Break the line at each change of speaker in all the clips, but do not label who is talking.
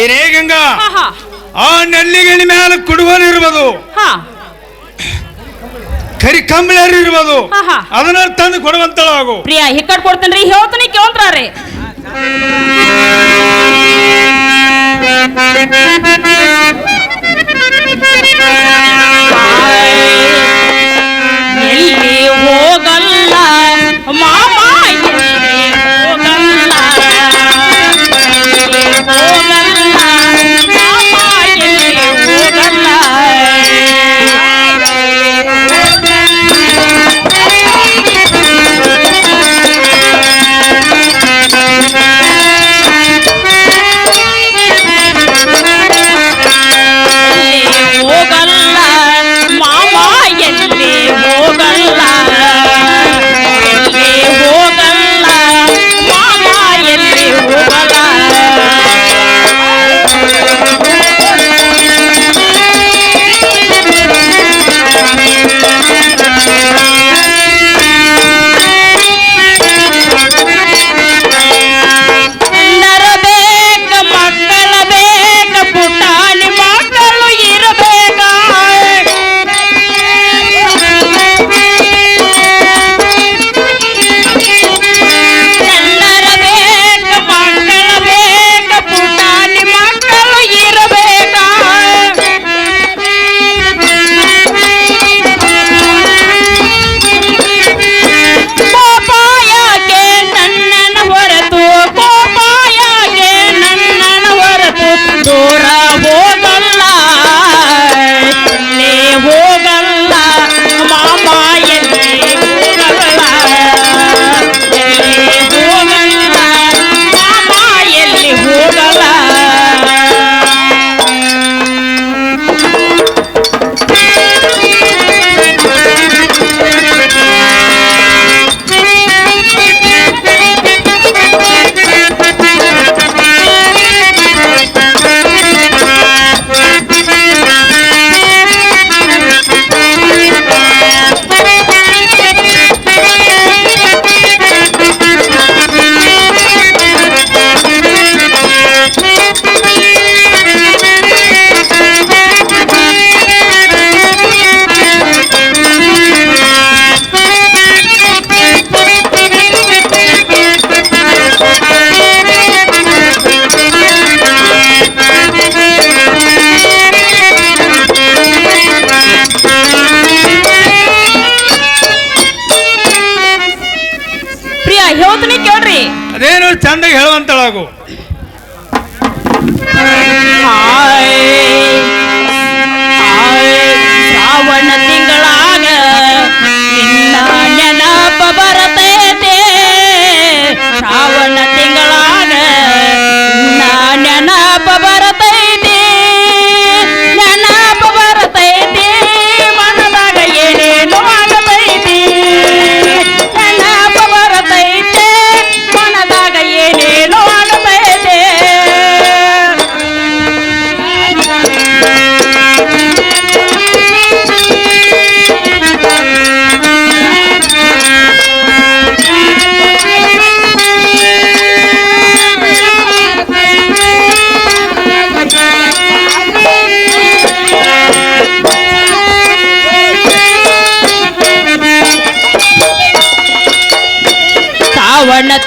ಏನೇ ಗಂಗಾ. ಆ ನಲ್ಲಿಗಣಿ ಮೇಲೆ
ಕುಡುಗನಿರ್ಬೋದು
ಕರಿ ಕಂಬಳರು ಇರ್ಬೋದು. ಅದನ್ನ ತಂದು ಕೊಡುವಂತಳಾಗು.
ಪ್ರಿಯ ಹಿಕ್ಕಡ್ ಕೊಡ್ತೇನ್ರಿ ಹೇಳ್ತೀನಿ ಕೇಳ್ತಾರ್ರಿ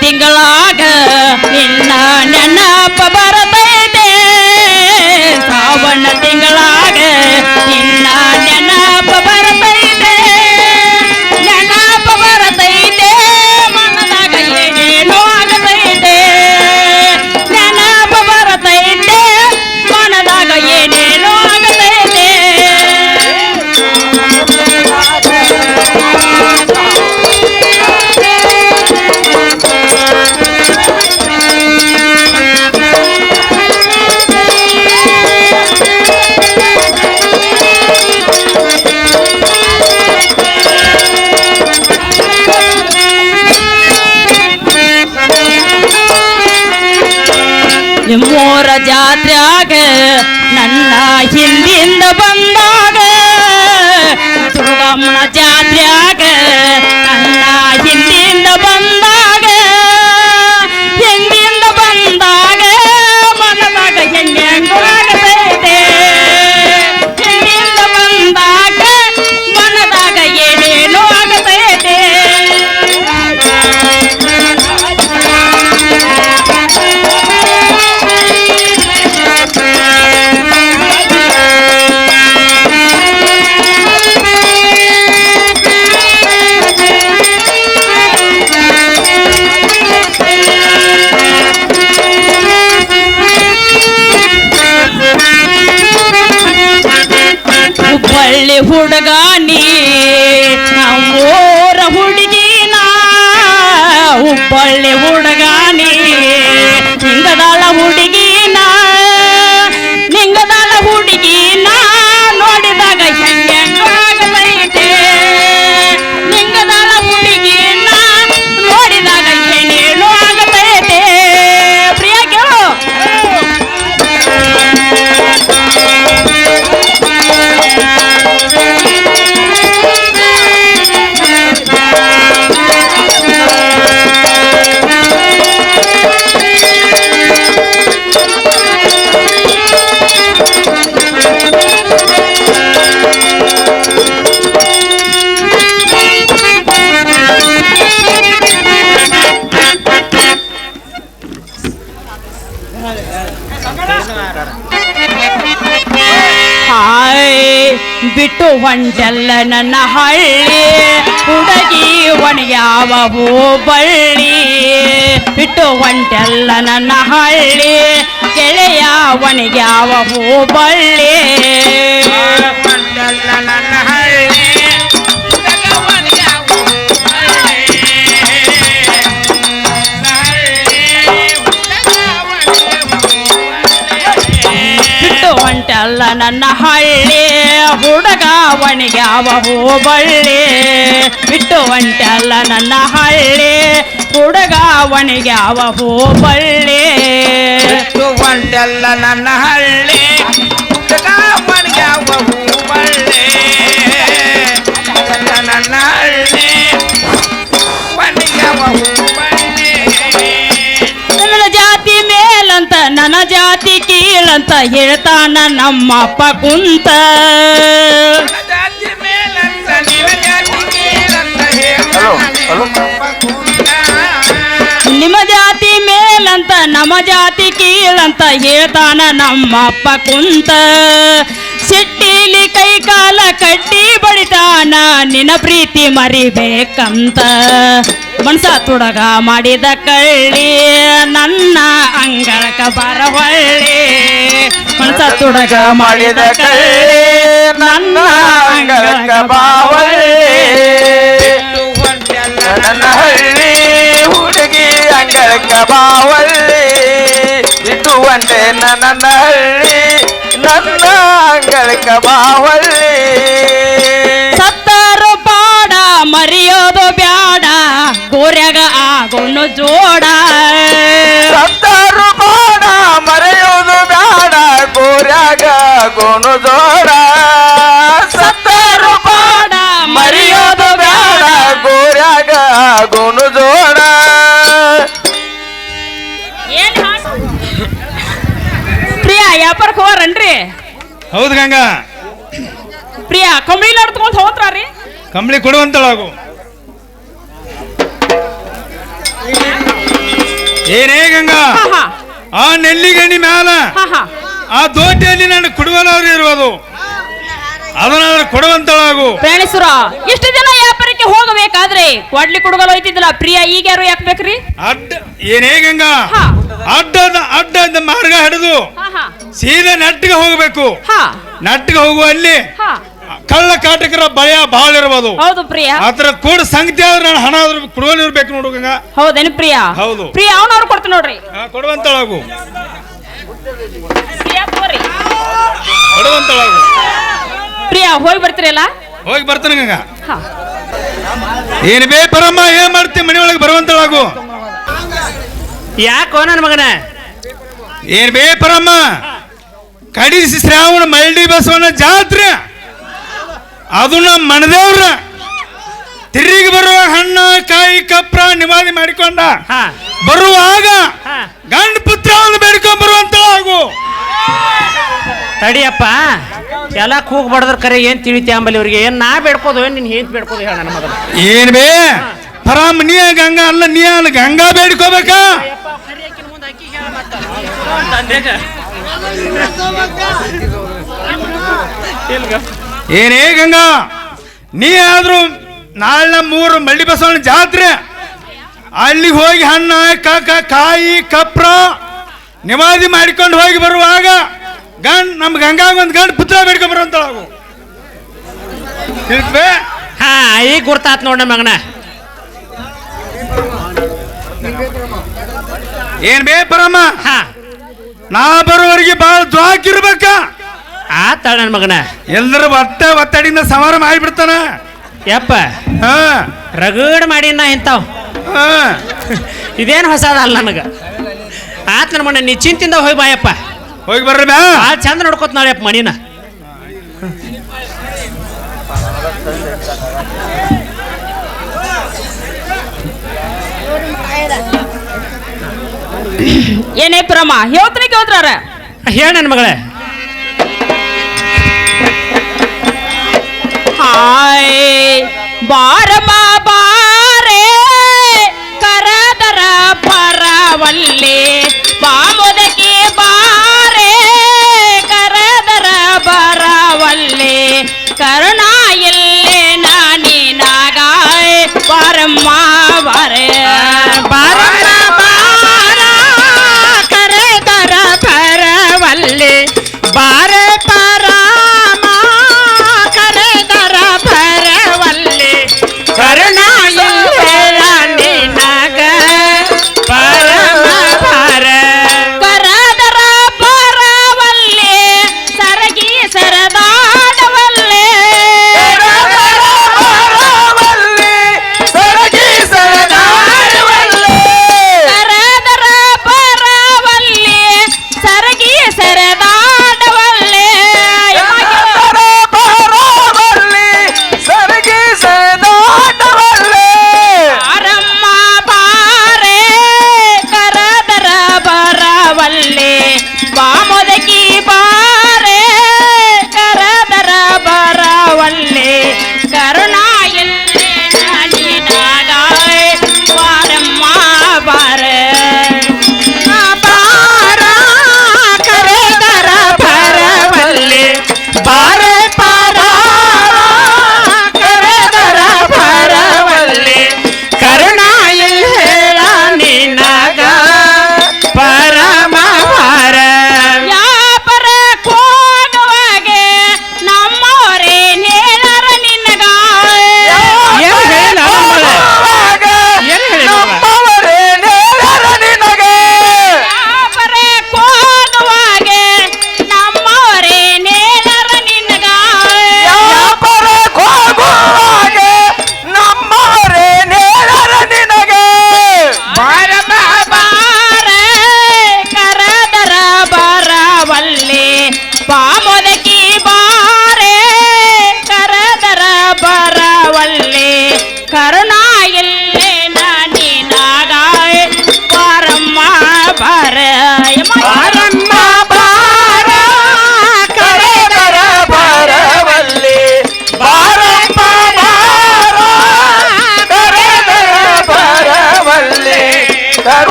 ತಿಂಗಳಾಗ ನಿನ್ನ ನೆನಪ ಬರತೈತೆ ನಿಮ್ಮೂರ ಜಾತ್ರ್ಯಾಗ ನನ್ನ ಹಿಂದಿಂದ ಬಂದಾಗ ಹೊಂಟಲ್ಲ ನನ್ನ ಹಳ್ಳಿ. ಹುಡುಗಿ ಒಣಗ್ಯಾವ ಬಳ್ಳಿ. ಬಿಟ್ಟು ಒಂಟೆಲ್ಲ ನನ್ನ ಹಳ್ಳಿ. ಗೆಳೆಯ ಒಣಗ್ಯಾವ ಬಳ್ಳಿ.
ಒಂಟೆಲ್ಲ ನನ್ನ ಹಳ್ಳಿ.
ಬಿಟ್ಟು ಒಂಟೆಲ್ಲ ನನ್ನ ಹಳ್ಳಿ. ಹುಡುಗ ಒಣಗ್ಯಾವ ಬಳ್ಳಿ. ಬಿಟ್ಟು ಹೊಂಟಲ್ಲ ನನ್ನ ಹಳ್ಳಿ. ಹುಡುಗ ಒಣಗ್ಯಾವ ಬಳ್ಳಿ.
ಬಿಟ್ಟು ಒಂಟಲ್ಲ ನನ್ನ ಹಳ್ಳಿ. ಹುಡುಗ ಯಾವ ಹೂಬಳ್ಳಿ ನನ್ನ ಹಳ್ಳಿ.
ಜಾತಿ ಕೀಳಂತ ಹೇಳ್ತಾನ ನಮ್ಮಪ್ಪ ಕುಂತ. ನಿಮ್ಮ ಜಾತಿ ಮೇಲಂತ ನಮ್ಮ ಜಾತಿ ಕೀಳಂತ ಹೇಳ್ತಾನ ನಮ್ಮಪ್ಪ ಕುಂತ ಸಿಟ್ಟಿಲಿ ಕೈ ಕಾಲ ಕಟ್ಟಿ ಬಡಿತಾನ ನಿನ್ನ ಪ್ರೀತಿ ಮರಿಬೇಕಂತ. ಮನ್ಸ ತುಡಗ ಮಾಡಿದ ಕಳ್ಳಿ, ನನ್ನ ಅಂಗಳಕ ಬರವಳ್ಳಿ ಮನ್ಸ ತುಡಗ ಮಾಡಿದ ಕಳ್ಳಿ, ನನ್ನ ಅಂಗಳಕ ಬಾವಳ್ಳಿ
ನನ್ನ ಹಳ್ಳಿ, ಹುಡುಗಿ ಅಂಗಳಕ ಬಾವಳ್ಳಿ ಇದು ಒಂದೇ ನನ್ನ ಹಳ್ಳಿ ನನ್ನ ಅಂಗಳಕ್ಕ ಬಾವಳ್ಳಿ
ಸತ್ತರು ಪಾಡ ಮರೆಯೋದು ಬ್ಯಾಡ ಗೋರ್ಯಾಗ ಆಗೋನು ಜೋಡ
ಸತ್ತಾರು ಬಾಡ ಮರೆಯೋದು ಬೇಡ ಗೋರ್ಯಾಗ ಗೋನು ಜೋಡ
ಕಂಬಳಿ
ಕೊಡುವಂತಳಾಗು. ಏನೇ ಗಂಗಾ ಆ ನೆಲ್ಲಿಗಣಿ ಮ್ಯಾಲ ಆ ದೋಟಿಯಲ್ಲಿ ನನ್ನ ಕುಡುವನವ್ರು ಇರುವುದು. ಅದನ್ನಾದ್ರೂ ಕೊಡುವಂತಳಾಗು.
ಪ್ರಾಣಿಸುರ ಇಷ್ಟು ದಿನ ವ್ಯಾಪಾರಕ್ಕೆ ಹೋಗಬೇಕಾದ್ರೆ ಕೊಡ್ಲಿ ಕುಡುಗಲು ಹೋಯ್ತಿದ್ದಿಲ್ಲ. ಪ್ರಿಯ ಈಗ ಯಾರು ಯಾಕೆ ಬೇಕ್ರಿ
ಅಡ್ಡ ಏನೇ ಗಂಗಾ ಅಡ್ಡ ಅಡ್ಡ ಮಾರ್ಗ ಹಿಡಿದು ಸೀದಾ ನಟ್ಟಿಗೆ ಹೋಗಬೇಕು. ನಟ್ಟಿಗೆ ಹೋಗುವ ಅಲ್ಲಿ ಕಳ್ಳ ಕಾಟಕರ ಭಯ ಬಹಳ ಇರಬಹುದು
ಹೌದು ಪ್ರಿಯಾ.
ಆತರ ಕೂಡ ಸಂಗತಿ ಆದ್ರೆ ನಾನು ಹಣ ಆದ್ರೂ ಕೊಡುವಲ್ಲಿ ಇರ್ಬೇಕು ನೋಡು ಗಂಗಾ.
ಹೌದೇನು ಪ್ರಿಯಾ?
ಹೌದು.
ಪ್ರಿಯಾ ಅವನವ್ರು ಕೊಡ್ತೀನಿ ನೋಡ್ರಿ.
ಕೊಡುವಂತಳಾಗು.
ಪ್ರಿಯಾ ತಗೋರಿ.
ಕೊಡುವಂತಳಾಗು.
ಪ್ರಿಯಾ ಹೋಗಿ ಬರ್ತೀರಲ್ಲ
ಹೋಗಿ ಬರ್ತಾನೆ ಗಂಗ.
ಹಾ.
ಏನ್ ಬೇ ಪರಮ್ಮ ಏನ್ ಮಾಡ್ತಿ? ಮನೆಯೊಳಗೆ ಬರುವಂತಳಾಗು.
ಯಾಕೋ ನನ್ನ ಮಗನ?
ಏನ್ ಬೇ ಪರಮ್ಮ ಕಡಿಸಿ ಶ್ರಾವಣ ಮಲ್ಡಿ ಬಸವನ ಜಾತ್ರೆ. ಅದು ನಮ್ಮ ಮನದೇವ್ರ. ತಿರುಗಿ ಬರುವ ಹಣ್ಣ ಕಾಯಿ ಕಪ್ರ ನಿವಾದಿ ಮಾಡಿಕೊಂಡ. ಬರುವಾಗ
ಗಂಡ
ಗಂಡ ಒಂದು ಬೇಡ್ಕೊಂಡ್ ಆಗು
ತಡಿಯಪ್ಪ ಎಲ್ಲ ಕೂಗ್ ಬಡದ್ರ ಕರೆ ಏನ್ ತಿಳಿತಿ ಅಂಬಲ್ಲಿ ಇವ್ರಿಗೆ ಏನ್ ನಾ ಬೇಡ್ಕೋದು ಏನ್ ನಿನ್ ಏನ್ ಬೇಡ್ಕೋದು ಹೇಳ ನನ್ನ ಮಗನ?
ಏನ್ ಬೇ? ಪರಾಮ್ ನೀ ಗಂಗಾ ಅಲ್ಲ ನೀ ಅಲ್ಲ ಗಂಗಾ ಬೇಡ್ಕೋಬೇಕಾ? ಏನೇ ಗಂಗಾ ನೀ ಆದ್ರೂ ನಾಳೆ ಮೂರು ಮಳ್ಳಿ ಬಸವಣ್ಣ ಜಾತ್ರೆ ಅಲ್ಲಿಗೆ ಹೋಗಿ ಹಣ್ಣ ಕಾಕ ಕಾಯಿ ಕಪ್ರ ನಿವಾದಿ ಮಾಡಿಕೊಂಡು ಹೋಗಿ ಬರುವಾಗ ಗಂಡ್ ನಮ್ಮ ಗಂಗಾಗ ಒಂದು ಗಂಡ್ ಪುತ್ರ ಬೇಡ್ಕೊಂಡ್ ಬರುವಂತಳಾಗು?
ಹಾ ಈಗ ಗುರ್ತಾತ್ ನೋಡ ಮಗನ.
ಏನ್ ಬೇ ಪರಮ್ಮ
ಹಾ.
ನಾ ಬರೋವರಿಗೆ ಬಹಳ ದ್ವಾಕಿರ್ಬೇಕ
ಆತ ನನ್ನ ಮಗನ.
ಎಲ್ಲರೂ ಒಟ್ಟ ಒತ್ತಡಿಂದ ಸಮಾರ ಮಾಡಿಬಿಡ್ತಾನ.
ಯಪ್ಪ.
ಹಾ.
ರಗಡ್ ಮಾಡಿ ನಾ ಇಂತಾವ್
ಹಾ.
ಇದೇನು ಹೊಸದ ಅಲ್ಲ ನನಗ. ಆತ್ ನನ್ನ ಮಗನ ನಿಶ್ಚಿಂತಿಂದ ಹೋಗಿ ಬಾಯಪ್ಪ
ಹೋಗಿ ಬರ್ರಿ ಬಾ.
ಆ ಚಂದ ನೋಡ್ಕೋತ ನಾಳೆಯಪ್ಪ ಮಣಿನ.
ಏನೇ ಪ್ರಮ ಹೇಳ್ತೀನಿ ಕೇಳ್ತಾರ
ಹೇಳ ನನ್ನ ಮಗಳೇ.
ஆய் பார பாபா ரே கரதர பரவல்லே. பாமுதகி பாரே கரதர பரவல்லே. கருண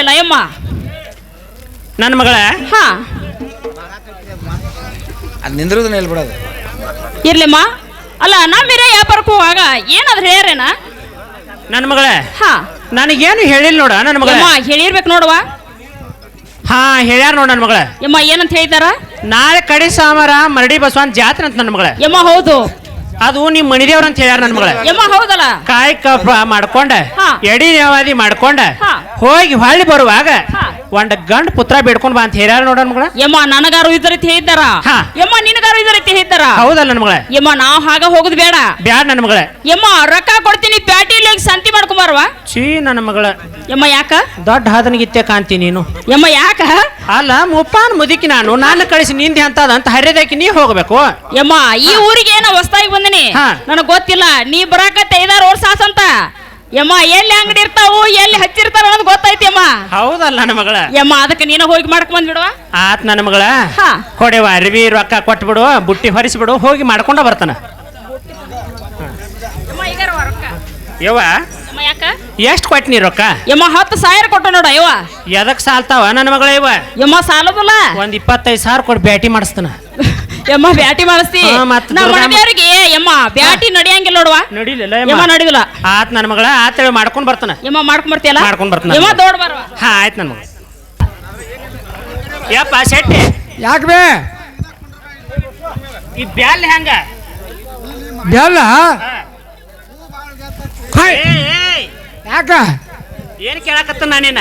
ಒಳಗ್ ಬರಲಿಲ್ಲ ಯಮ್ಮ?
ನನ್ನ ಮಗಳ?
ಹಾ.
ಅದು ನಿಂದ್ರದನ್ನ
ಇರ್ಲಿಮ್ಮ. ಅಲ್ಲ ನಮ್ಮಿರ ವ್ಯಾಪಾರಕ್ಕೂ ಹೋಗಾಗ ಏನಾದ್ರು ಹೇಳ್ರೇನ?
ನನ್ನ ಮಗಳ?
ಹಾ.
ನನಗೇನು ಹೇಳಿಲ್ಲ ನೋಡ ನನ್ನ ಮಗಳ?
ಯಮ್ಮ ಹೇಳಿರ್ಬೇಕು ನೋಡುವ.
ಹಾ ಹೇಳ್ಯಾರ ನೋಡ ನನ್ನ ಮಗಳ.
ಯಮ್ಮ ಏನಂತ ಹೇಳ್ತಾರ
ನಾಳೆ ಕಡೆ ಸಾಮಾರ ಮರಡಿ ಬಸವನ್ ಜಾತ್ರೆ ಅಂತ ನನ್ನ ಮಗಳ.
ಯಮ್ಮ ಹೌದು.
ಅದು ನಿಮ್ ಮಣಿದೇವ್ರ ಅಂತ ಹೇಳ್ಯಾರ ನನ್ ಮಗಳ
ಯಮ್ಮ ಹೌದಲ್ಲ
ಕಾಯಿ ಕಪ್ಪ ಮಾಡ್ಕೊಂಡ. ಎಡಿ ನೇವಾದಿ ಮಾಡ್ಕೊಂಡ ಹೋಗಿ ಹೊಳ್ಳಿ ಬರುವಾಗ. ಒಂದ್ ಗಂಡ ಪುತ್ರ ಬೇಡ್ಕೊಂಡ್ ಬಾ ಅಂತ ಹೇಳ್ಯಾರ ನೋಡ ಮಗಳ.
ಯಮ್ಮ ನನಗಾರು ರೀತಿ ಹೇಳಿದ್ದಾರ
ಹಾ.
ಯಮ್ಮ ನಿನಗಾರು ರೀತಿ ಹೇಳಿದ್ದಾರ
ಹೌದಲ್ಲ ನನ್ನ ಮಗಳ.
ಯಮ್ಮ ನಾವು ಹಾಗ ಹೋಗುದು ಬೇಡ.
ಬ್ಯಾಡ ನನ್ನ ಮಗಳ.
ಯಮ್ಮ ರೊಕ್ಕ ಕೊಡ್ತೀನಿ ಪ್ಯಾಟಿಲಿ ಹೋಗಿ ಸಂತಿ ಮಾಡ್ಕೊಂಬಾರವಾ?
ಚೀ ನನ್ನ ಮಗಳ.
ಯಮ್ಮ ಯಾಕ?
ದೊಡ್ಡ ಹಾದನಿಗಿತ್ತೆ ಕಾಂತಿ ನೀನು.
ಯಮ್ಮ ಯಾಕ?
ಅಲ್ಲ ಮುಪ್ಪಾನ್ ಮುದಿಕಿ ನಾನು ನಾನು ಕಳಿಸಿ ನಿಂದೆ ಅಂತ ಅಂತ ಹರಿದಾಕಿ ನೀ ಹೋಗ್ಬೇಕು.
ಯಮ್ಮ ಈ ಊರಿಗೆ ಏನೋ ಹೊಸ್ತಾಗಿ ಬಂದಿನಿ.
ಹಾ.
ನನಗ್ ಗೊತ್ತಿಲ್ಲ ನೀ ಬರಾಕತ್ತೆ ಐದಾರು ವರ್ಷ ಆಸಂತ ಯಮ್ಮ ಎಲ್ಲಿ ಅಂಗಡಿ ಇರ್ತಾವು ಎಲ್ಲಿ ಹಚ್ಚಿರ್ತಾರ ಅನ್ನೋದು ಗೊತ್ತೈತಿ ಅಮ್ಮ
ಹೌದಲ್ಲ ನನ್ನ ಮಗಳ.
ಯಮ್ಮ ಅದಕ್ಕೆ ನೀನು ಹೋಗಿ ಮಾಡ್ಕೊಂಡ್ ಬಂದ್ಬಿಡುವ
ಆತ್ ನನ್ನ ಮಗಳ.
ಹಾ.
ಕೊಡೆವ ಅರಿವಿ ರೊಕ್ಕ ಕೊಟ್ಬಿಡು ಬುಟ್ಟಿ ಹೊರಿಸ್ಬಿಡು ಹೋಗಿ ಮಾಡ್ಕೊಂಡ ಬರ್ತಾನ.
ಯಮ್ಮ ಈಗಾರ ರೊಕ್ಕ.
ಯವ್ವ
ಯಮ್ಮ ಯಾಕ?
ಎಷ್ಟ್ ಕೊಟ್ನಿ ರೊಕ್ಕ?
ಯಮ್ಮ ಹತ್ತು ಸಾವಿರ ಕೊಟ್ಟ ನೋಡ ಯವ್ವ.
ಎದಕ್ ಸಾಲ್ತಾವ ನನ್ನ ಮಗಳ ಇವ?
ಯಮ್ಮ ಸಾಲದಲ್ಲ.
ಒಂದ್ ಇಪ್ಪತ್ತೈದು ಸಾವಿರ ಕೊಟ್ಟು ಬ್ಯಾಟಿ ಮಾಡಿಸ್ತಾನ.
ಯಮ್ಮ ಬ್ಯಾಟಿ ಮಾಡಿಸ್ತಿ?
ಹಾ, ಮತ್ತ್
ನಮ್ಮ
ದುರ್ಗಮ್ಮ-
ಮನೆಯವ್ರಿಗೆ ಯಮ್ಮ ಬ್ಯಾಟಿ ನಡಿಯಂಗಿಲ್ಲ ನೋಡುವ?
ನಡಿಲಿಲ್ಲ
ಯಮ್ಮ ನಡಿದಿಲ್ಲ
ಆತ್ ನನ್ನ ಮಗಳ ಆತ ಮಾಡ್ಕೊಂಡು ಬರ್ತಾನ.
ಯಮ್ಮ ಮಾಡ್ಕೊಂಡು ಬರ್ತೀಯಲ್ಲ?
ಮಾಡ್ಕೊಂಡ್ ಬರ್ತೀನಿ.
ಯಮ್ಮ ದೊಡ್ಡ ಬರುವ.
ಹಾ ಆಯ್ತು ನನ್ನ ಮಗ ಯಪ್ಪ ಶೆಟ್ಟಿ.
ಯಾಕೆ ಬೇ?
ಈ ಬ್ಯಾಲ್ ಹೆಂಗ?
ಬೆಲ್ಲ ಹಾಯ್
ಏಯ್, ಏಯ್,
ಯಾಕ?
ಏನ್ ಕೇಳಕತ್ತ ನಾನೇನ?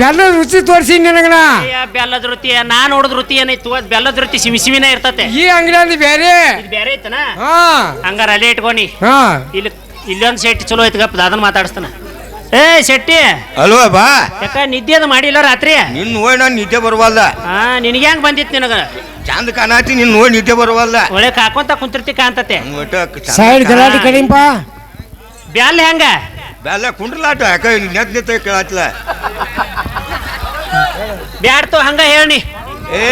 ಬೆಲ್ಲದ ರುಚಿ ತೋರಿಸಿ ನಿನಗಣ
ಅಯ್ಯ, ಬೆಲ್ಲದ ರುತಿ ನಾ ನೋಡಿದ ರುಚಿ ಏನೈತು? ಅದ್ ಬೆಲ್ಲದ ರುಚಿ ಸಿಮಿ ಸಿಮಿನ ಇರ್ತತೆ.
ಈ ಅಂಗಡಿ ಬೇರೆ
ಇದು ಬೇರೆ ಐತನ?
ಹಾ.
ಹಂಗಾರ ಅಲ್ಲೇ ಇಟ್ಕೊನಿ
ಹಾ.
ಇಲ್ಲಿ ಇಲ್ಲೊಂದ್ ಶೆಟ್ಟಿ ಚಲೋ ಐತಿ ಗಪ್ಪ ಅದನ್ನ ಮಾತಾಡಿಸ್ತಾನ. ಏ ಶೆಟ್ಟಿ.
ಅಲ್ವಾ ಬಾ?
ಯಾಕ ನಿದ್ದೆ ಅದು ಮಾಡಿಲ್ಲ ರಾತ್ರಿ?
ನಿನ್ ನೋಡಿ ನಾನು ನಿದ್ದೆ ಬರವಲ್ದ.
ಹಾ ನಿನಗೆ ಹೆಂಗ್ ಬಂದಿತ್ತು ನಿನಗ?
ಚಂದ ಕಾಣಾತಿ ನಿನ್ ನೋಡಿ ನಿದ್ದೆ ಬರವಲ್ದ.
ಒಳ್ಳೆ ಕಾಕೊಂತ ಕುಂತಿರ್ತಿ ಕಾಂತತೆ
ಸೈಡ್ ಗಲಾಟೆ
ಬ್ಯಾಲ್ ಹೆಂಗ?
ಬೆಲ್ಲ ಕುಂಡ್ರಲಾಟ ಯಾಕ ನೆತ್ ನೆತ್ತ ಕೇಳತ್ಲ.
ಬ್ಯಾಡ್ತು ಹಂಗ ಹೇಳಿ
ಏ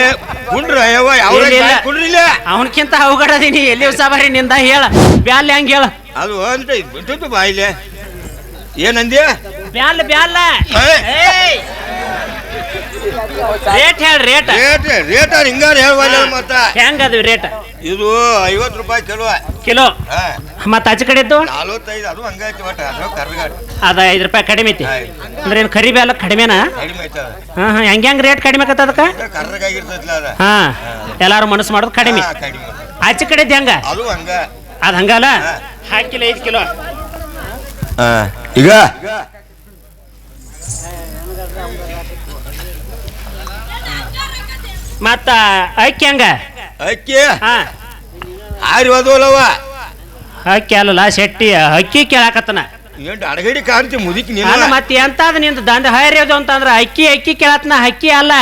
ಕುಂಡ್ರ ಯವ್ವ ಯಾವ
ಇಲ್ಲ.
ಕುಂಡ್ರಿಲ್ಲ
ಅವನಕ್ಕಿಂತ ಅವಗಡದೀನಿ ಎಲ್ಲಿ ಸಾಬಾರಿ ನಿಂದ ಹೇಳ. ಬ್ಯಾಲ್ ಹೆಂಗ್ ಹೇಳ?
ಅದು ಅಂತ ಬಿಟ್ಟದ್ದು ಬಾಯಿಲೆ. ಏನಂದ್ಯ?
ಬ್ಯಾಲ್ ಬ್ಯಾಲ್.
ಏಯ್.
ರೇಟ್ ಹೇಳಿ ರೇಟ್.
ರೇಟ್ ರೇಟ್ ಹಿಂಗಾರ ಹೇಳ್ವಲ್ಲ ಮತ್ತ.
ಹೆಂಗದು ರೇಟ್?
ಇದು ಐವತ್ತು ರೂಪಾಯಿ ಕಿಲೋ.
ಕಿಲೋ? ಮತ್ತ ಆಚೆ ಕಡೆದ್ದು?
ನಲ್ವತ್ತೈದು ಅದು ಹಂಗೈತಿ ಅದು
ಅದ ಐದು ರೂಪಾಯಿ ಕಡಿಮೆ ಐತಿ. ಅಂದ್ರೆ ಏನ್ ಕರಿ ಅಲ್ಲ ಕಡಿಮೆನಾ?
ಕಡಿಮೆ
ಹಾಂ ಹಾ. ಹೆಂಗ್ ಹೆಂಗ್ ರೇಟ್ ಕಡಿಮೆ ಆಕತ್ತ ಅದಕ್ಕೆ?
ಕರ್ರಗಾಗಿರ್ತೈತ್ಲ ಅದ.
ಹಾ. ಎಲ್ಲಾರು ಮನಸ್ಸು ಮಾಡೋದು ಕಡಿಮೆ. ಅಚ್ಚ ಕಡೆ ಹೆಂಗ?
ಅದು ಹಂಗ.
ಅದ್ ಹಂಗಲ್ಲ? ಹಾಕಿಲ್ಲ ಐದು ಕಿಲೋ.
ಈಗ?
ಮತ್ತ ಅಕ್ಕಿ ಹಂಗ?
ಅಕ್ಕಿ?
ಹಾ.
ಆರಿ ಹೋದವಲ್ಲವ
ಅಕ್ಕಿ ಅಲ್ಲಲ್ಲ ಶೆಟ್ಟಿ ಅಕ್ಕಿ ಕೇಳಾಕತ್ತನ.
ಏನು ಅಡಗಡಿ ಕಾಣ್ತಿ ಮುದುಕಿ ನೀನು?
ಎಂತ ಮತ್ತೆ ಎಂತಾದ ನಿಂದ ದಂಡ ಹೈರ್ಯದು ಅಂತಂದ್ರ ಅಕ್ಕಿ ಅಕ್ಕಿ ಕೇಳತ್ನ ಅಕ್ಕಿ ಅಲ್ಲ.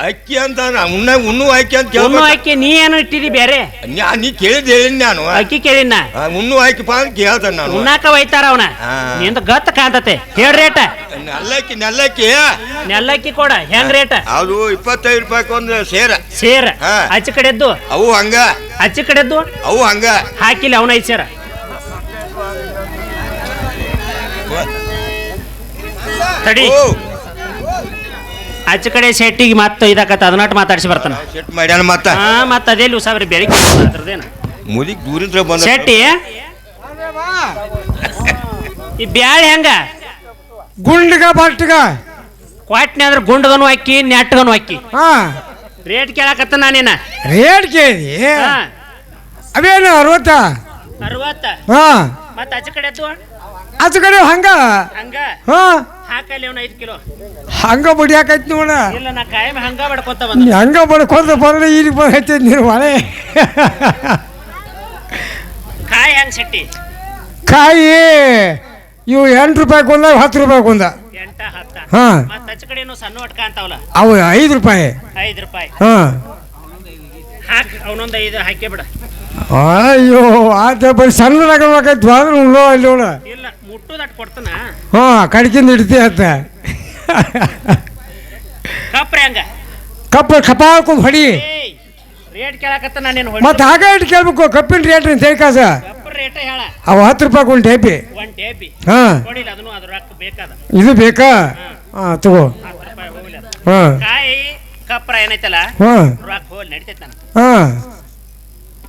ಅಕ್ಕಿ ಅಂತ ಉಣ್ಣ ಉಣ್ಣು ಅಕ್ಕಿ ಅಂತ
ಉಣ್ಣು ಅಕ್ಕಿ ನೀ ಏನು ಇಟ್ಟಿದಿ ಬೇರೆ?
ನ್ಯಾ- ನೀ ಕೇಳಿದ್ ಹೇಳಿನಿ ನಾನು.
ಅಕ್ಕಿ ಕೇಳಿನ
ಆ, ಉಣ್ಣು ಅಕ್ಕಿ ಪಾ ಅಂತ ಕೇಳ್ತಾನ ನಾನು.
ಉಣ್ಣಾಕ ಒಯ್ತಾರ ಅವನ.
ಹಾ.
ನಿಂದ ಗತ್ತ ಕಾಂತತೆ ಹೇಳ್ ರೇಟ
ನೆಲ್ಲಕ್ಕಿ ನೆಲ್ಲಕ್ಕಿ
ನೆಲ್ಲಕ್ಕಿ ಕೊಡ ಹೆಂಗ್ ರೇಟ್?
ಅದು ಇಪ್ಪತ್ತೈದು ರೂಪಾಯಿ ಒಂದು ಸೇರ.
ಸೇರ?
ಹಾ.
ಆಚೆ ಕಡೆದ್ದು?
ಅವು ಹಂಗ.
ಆಚೆ ಕಡೆದ್ದು?
ಅವು ಹಂಗ.
ಹಾಕಿಲ್ಲ ಅವನ ಐದು ಸೇರ. ತಡಿ.
ಓ.
ಆಚೆ ಕಡೆ ಶೆಟ್ಟಿಗೆ ಮತ್ತೆ ಇದಾಕತ್ತ ಅದನ್ನಟ್ಟು ಮಾತಾಡ್ಸಿ ಬರ್ತಾನ.
ಸೆಟ್ ಮಾಡ್ಯಾನ ಮತ್ತ?
ಹಾ ಮತ್ತೆ ಅದೇ ಸಾವಿರ ಬೆಳಿಗ್ಗೆ ಅದ್ರದ್ದೇನ
ಮುದಿಗ್ ದೂರಿಂದ ಬಂದ
ಶೆಟ್ಟಿ? ಈ ಬ್ಯಾಳೆ ಹೆಂಗ?
ಗುಂಡ್ಗ ಬಟ್ಗ.
ಕ್ವಾಟ್ನಿ ಅಂದ್ರೆ ಗುಂಡಗನು ಅಕ್ಕಿ ನೆಟ್ಟಗನು ಅಕ್ಕಿ
ಹಾ.
ರೇಟ್ ಕೇಳಾಕತ್ತ ನಾನೇನ.
ರೇಟ್ ಕೇಳಿ?
ಹಾ.
ಅವೇನು ಅರವತ್ತ?
ಅರವತ್ತ?
ಹಾ.
ಮತ್ತೆ ಆಚೆ ಕಡೆ ಎದ್ದು?
ಆಚೆ ಕಡೆ ಹಂಗ?
ಹಂಗ?
ಹಾ.
ಹಾಕಲಿ ಅವ್ನ ಐದು ಕಿಲೋ.
ಹಂಗ ಬಡಿಯಾಕೈತಿ ನೋಡ.
ಇಲ್ಲ ನಾ ಕಾಯಂ ಹಂಗ ಬಡ್ಕೊಂತ ಬಂದ.
ಹಂಗ ಬಡ್ಕೊಂತ ಬಂದ್ರೆ ಇಲ್ಲಿ ಬರೈತಿ ನೀನು ಮಳೆ
ಕಾಯಿ ಹೆಂಗ್ ಶೆಟ್ಟಿ?
ಕಾಯಿ. ಇವು ಎಂಟು ರೂಪಾಯಿ ಕೊಂದ ಹತ್ತು ರೂಪಾಯಿ ಕೊಂದ. ಹಾಂ. ಅವು ಐದು ರೂಪಾಯಿ. ಹಾ. ಅಯ್ಯೋ ಆತ ಬರೀ ಸಣ್ಣ ನಗಬೇಕೈತಿ ಆದ್ರೆ ಉಳ್ಳೋ ಅಲ್ಲಿ
ಕೊಡ್ತಾನ?
ಹಾ ಕಡ್ಕಿಂದ ಇಡ್ತಿ
ಅತ್ತ
ಕಪ್ಪ ಕಪ್ಪ ಹಾಕೊಂಡು ಹೊಡಿ.
ರೇಟ್ ಕೇಳಕತ್ತ ನಾನು
ಮತ್ತೆ ಹಾಗೆ ಇಟ್ಟು ಕೇಳ್ಬೇಕು ಕಪ್ಪಿನ ರೇಟ್ ಅಂತ ಹೇಳ್ಕಾಸ
ಕಪ್ಪ ರೇಟ ಹೇಳ.
ಅವು ಹತ್ತು ರೂಪಾಯಿ ಒಂದು ಟೇಪಿ.
ಒಂದ್ ಟೇಪಿ.
ಹಾಂ.
ಕೊಡಿಲ್ಲ ಅದನ್ನು ಅದ್ರ ರೊಕ್ಕ ಬೇಕಾದ.
ಇದು ಬೇಕಾ? ಹಾಂ. ತಗೋ.
ಹತ್ತು ರೂಪಾಯಿ ಹೋಗ್ಲಿ ಅದು.
ಹಾಂ.
ಕಾಯಿ ಕಪ್ರ ಏನೈತಲ್ಲ?
ಹಾಂ.
ರೊಕ್ಕ ಹೋಗಿ ನಡಿತೈತೆ ನನಗೆ.
ಹಾಂ.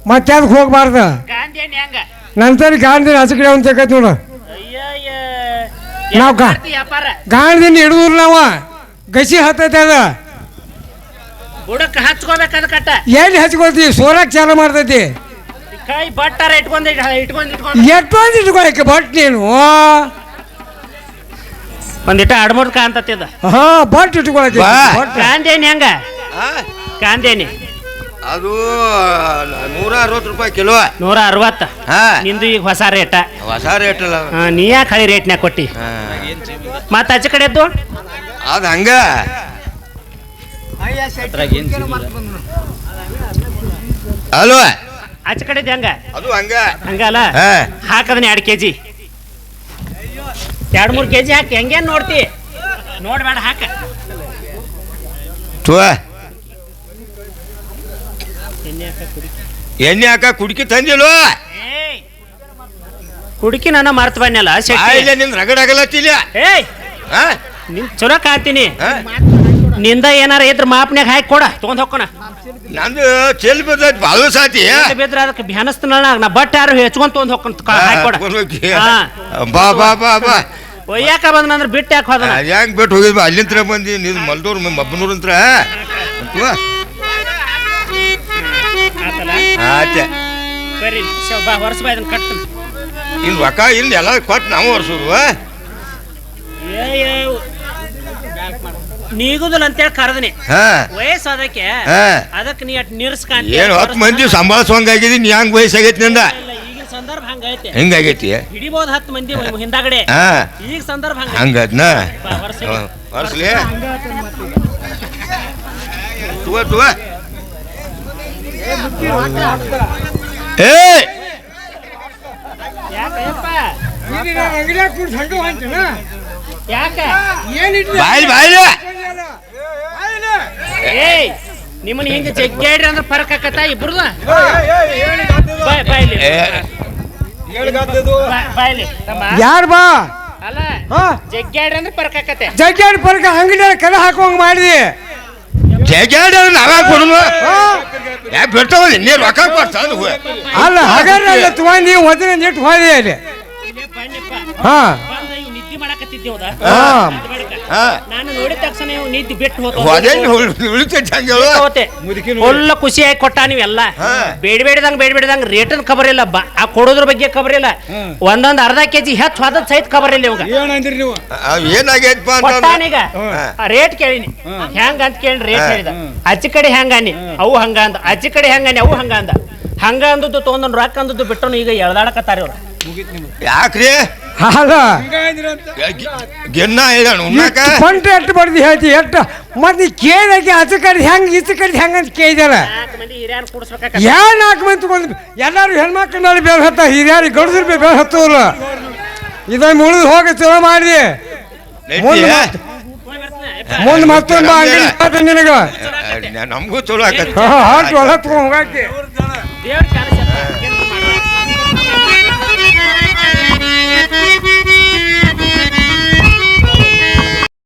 ಮತ್ತೆ ಅದಕ್ಕೆ ಹೋಗ್ಬಾರ್ದ?
ಗಾಂಧಿ ಹಣ್ಣು ಹೆಂಗ
ನಂತರ ಗಾಂಧಿ ಹಸಿ ಒಂದು ತೆಗತ್ ನೋಡು.
ಅಯ್ಯಯ್ಯ.
ನಾವ್ ಗಾ-
ಮಾಡ್ತಿ ವ್ಯಾಪಾರ?
ಗಾಂಧಿನ ಹಿಡಿದ್ರು ನಾವ. ಗಸಿ ಹತ್ತೈತೆ ಅದ.
ಬುಡಕ್ ಹಚ್ಕೋಬೇಕಾದ ಕಟ್ಟ.
ಎಲ್ಲಿ ಹಚ್ಕೊಳ್ತೀವಿ ಸೋರಾಕ್ ಚಾಲ ಮಾಡ್ತೈತಿ.
ಕೈ ಬಟ್ಟಾರ ಇಟ್ಕೊಂಡ್ ಇಟ್- ಇಟ್ಕೊಂಡು ಇಟ್ಕೊಂಡ್.
ಎಷ್ಟೊಂದು ಇಟ್ಕೊಳಕ್ಕೆ ಬಟ್ ನೀನು?
ಒಂದಿಟ ಅಡ್ಮೂರ್ ಕಾಂತತ್ತಿದ
ಹಾ ಬಟ್ ಇಟ್ಕೊಳಕ್ಕೆ
ಬಾ.
ಬಟ್.
ಹಣ್ಣು ಹೆಂಗ?
ಆ? ಅದು ನೂರ ಅರವತ್ತು ರೂಪಾಯಿ ಕಿಲೋ.
ನೂರ ಅರವತ್ತ.
ಹಾ.
ನಿಂದು ಈಗ ಹೊಸ ರೇಟ.
ಹೊಸ ರೇಟ್ ಅಲ್ಲ
ಹಾ, ನೀ ಯಾಕೆ ಹಳಿ ರೇಟ್ನ್ಯಾಗ ಕೊಟ್ಟಿ?
ಹಾ.
ಮತ್ತೆ ಆಚೆ ಕಡೆ ಎದ್ದು
ಅದು ಹಂಗ. ಅಲ್ವಾ?
ಆಚೆ ಕಡೆ ಹಂಗ?
ಅದು ಹಂಗ.
ಹಂಗಲ್ಲ
ಹಾ.
ಹಾಕದನ್ನ ಎರಡು ಕೆ ಜಿ ಎರಡು ಮೂರು ಕೆ ಜಿ ಹಾಕಿ ಹೆಂಗೇನು ನೋಡ್ತಿ? ನೋಡ್ಬೇಡ ಹಾಕ.
ತೋ ಎಣ್ಣೆ ಹಾಕ ಕುಡ್ಕಿ. ತಂದಿಲ್ವ
ಏಯ್! ಕುಡುಕಿ ನನ್ನ ಮರ್ತು ಬನ್ನಲ್ಲ ಶೆಟ್ಟಿ.
ಆಯ್ಲೆ ನಿನ್ ರಗಡ್ ಆಗಲ್ಲ
ಏಯ್!
ಹಾ?
ನಿನ್ ಚಲೋ ಕಾತೀನಿ
ಹಾ?
ನಿಂದ ಏನಾರ ಇದ್ರ ಮಾಪ್ನ್ಯಾಗ ಹಾಕಿ ಕೊಡ. ತಗೊಂಡ್ ಹೋಗೋಣ
ನಂದು ಚೆಲ್ ಬಿದ್ದೈತಿ ಬಾಳು ಸಾತಿ.
ಬಿದ್ರ ಅದಕ್ಕೆ ಬ್ಯಾನಸ್ತನ ನಾ ಬಟ್ ಯಾರು ಹೆಚ್ಕೊಂಡ್ ತಗೊಂಡ್ ಹೋಗ್ಕೊಂತ ಹಾಕಿ ಕೊಡ.
ಬಾ ಬಾ ಬಾ ಬಾ.
ಒಯ್ಯಾಕ ಯಾಕ ಬಿಟ್ಟು ಯಾಕೆ
ಹೋದ ಹೆಂಗ್ ಬಿಟ್ಟು ಹೋಗಿದ್ವಿ ಅಲ್ಲಿಂತ್ರ ಬಂದಿ ನೀನು ಮಲ್ದೂರ್ ಮಬ್ಬನೂರ್ ಅಂತ
ಆತಲ್ಲ?
ಆಚೆ
ಬರ್ರಿ ಶವ್ ಬಾ ವರ್ಷ ಬಾ ಇದನ್ನ ಕಟ್ತೀನಿ.
ಇನ್ ರೊಕ್ಕ ಇಲ್ಲಿ ಎಲ್ಲ ಕೊಟ್ಟು ನಾವು ವರ್ಷರು
ನೀಗುದಿಲ್ಲ ಅಂತೇಳಿ ಕರೆದನಿ.
ಹಾ.
ವಯಸ್ಸು ಅದಕ್ಕೆ
ಹಾ.
ಅದಕ್ಕೆ ನೀ ಅಟ್ ನಿರ್ಸ್ಕಂತ
ಏನು ಹತ್ತು ಮಂದಿ ಸಂಭಾಳಿಸುವಂಗಾಗಿದಿ ನೀ ಹಂಗ್ ವಯಸ್ಸಾಗೈತಿ ನಿಂದ?
ಈಗಿನ ಸಂದರ್ಭ ಹಂಗೈತೆ.
ಹೆಂಗಾಗೈತಿ?
ಹಿಡಿಬಹುದು ಹತ್ತು ಮಂದಿ ಹಿಂದಾಗಡೆ.
ಹಾ.
ಈಗ ಸಂದರ್ಭ ಹಂಗ
ಹಂಗದ್ನ? ಬರ್ಸ್ಲಿ ತುವ ತುವ ಏ!
ಯಾಕಪ್ಪ
ನೀನು ಅಂಗಡ್ಯಾಗ್ ಕೂಡ್ಸ್ ಹಂಗ?
ಯಾಕ?
ಬಾಯ್ ಬಾಯ್
ಏಯ್ ನಿಮ್ಮನ್ನ ಹಿಂಗ ಜಗ್ಗಾಡ್ರಿ ಅಂದ್ರೆ ಫರಕ್ ಆಕತ್ತ ಇಬ್ರದ? ಬಾಯ್ ಬಾಯ್ಲಿ ಬಾಯ್ಲಿ
ಯಾರ್ ಬಾ?
ಅಲ್ಲ ಜಗ್ಗಾಡ್ರಿ ಅಂದ್ರೆ ಫರಕ್ ಆಕತ್ತೆ
ಜಗ್ಗಾಡಿ ಪರ್ಕ ಅಂಗಡಿಯಾಗ ಕದ ಹಾಕೋಂಗ್ ಮಾಡಿದಿ.
ನಾವೇ ಬಿಡ್ತಾವಲ್ಲ ನೀ ರೊಕ್ಕ
ಅಲ್ಲ ಹಾಗಾದ್ರೆ ನೀವು ಒಂದಿನ ನಿಟ್ಟು ಹೋದೆ ಅಲ್ಲಿ. ಹಾ.
ಮಾಡಕತ್ತಿದ್ದೆ ಹೌದಾ
ಹಾ.
ಹಾ.
ನಾನು ನೋಡಿದ ತಕ್ಷಣ ಇವ್ ನಿದ್ದೆ ಬಿಟ್ಟು
ಹೋದೆ ಉಳಿತೈತಿ ಹಂಗೆಲ್ಲ
ಹೋತೆ ಫುಲ್ ಖುಷಿಯಾಗಿ ಕೊಟ್ಟ ನೀವೆಲ್ಲ
ಹಾ.
ಬೇಡ ಬೇಡದಂಗ ಬೇಡ ಬೇಡದಂಗ ರೇಟನ್ ಖಬರ್ ಇಲ್ಲ. ಬಾ ಆ ಕೊಡೋದ್ರ ಬಗ್ಗೆ ಖಬರ್ ಇಲ್ಲ. ಒಂದೊಂದ್ ಅರ್ಧ ಕೆಜಿ ಹೆಚ್ಚು ಹೋದ ಸಹಿತ ಖಬರ್ ಇಲ್ಲ ಇವಾಗ.
ಏನಂದ್ರಿ ನೀವು?
ಏನಾಗೈತಪ್ಪ ಅಂತ
ಕೊಟ್ಟಾನೀಗ. ಆ ರೇಟ್ ಕೇಳಿನಿ. ಹೆಂಗ ಅಂತ ಕೇಳಿ ರೇಟ್ ಹೇಳಿದ. ಅಚ್ಚ ಕಡೆ ಹೆಂಗ ಅನ್ನಿ ಅವು ಹಂಗ ಅಂದ. ಅಚ್ಚ ಕಡೆ ಹೆಂಗ ಅನ್ನಿ ಅವು ಹಂಗ ಅಂದ. ಹಂಗ ಅಂದದ್ದು ತೊಗೊಂಡ್ ರೊಕ್ಕ ಅಂದದ್ದು ಬಿಟ್ಟನು ಈಗ ಎಳ್ದಾಡಕತ್ತಾರ ಇವ್ರು.
ಯಾಕ್ರಿ?
ಅಲ್ಲ
ಗಿನ್ನ ಹೇಳ ಉಣ್ಣಾಕ
ಪಂಟ ಎಟ್ಟು ಬಡ್ದು ಹೇಳ್ತಿ? ಎಟ್ಟು ಮತ್ತೆ ಕೇಳಕ್ಕೆ ಆಚೆ ಕಡೆ ಹೆಂಗ್ ಈಚೆ ಕಡೆ ಹೆಂಗ್ ಅಂತ ಕೇಳಿದಾರ ಯಾ ನಾಲ್ಕು ಮಂದಿ ತಗೊಂಡ್ ಎಲ್ಲಾರು ಹೆಣ್ಮಕ್ಳ ಮೇಲೆ ಬೇರೆ ಹತ್ತ ಹಿರಿಯರಿ ಗಂಡಸ್ರ ಬೇರೆ ಹತ್ತವ್ರ ಇದನ್ನ ಮುಳಿದು ಹೋಗಿ ಚಲೋ ಮಾಡಿ ಮುಂದೆ ಮತ್- ಮುಂದೆ ಮತ್ತೊಂದು ಅಂಗಡಿ ನಿನಗ.
ನಮಗೂ ಚಲೋ ಆಕತಿ
ಹಾ ತಗೊಂಡ್ ಹೋಗಾಕಿ.
ದೇವ್ರ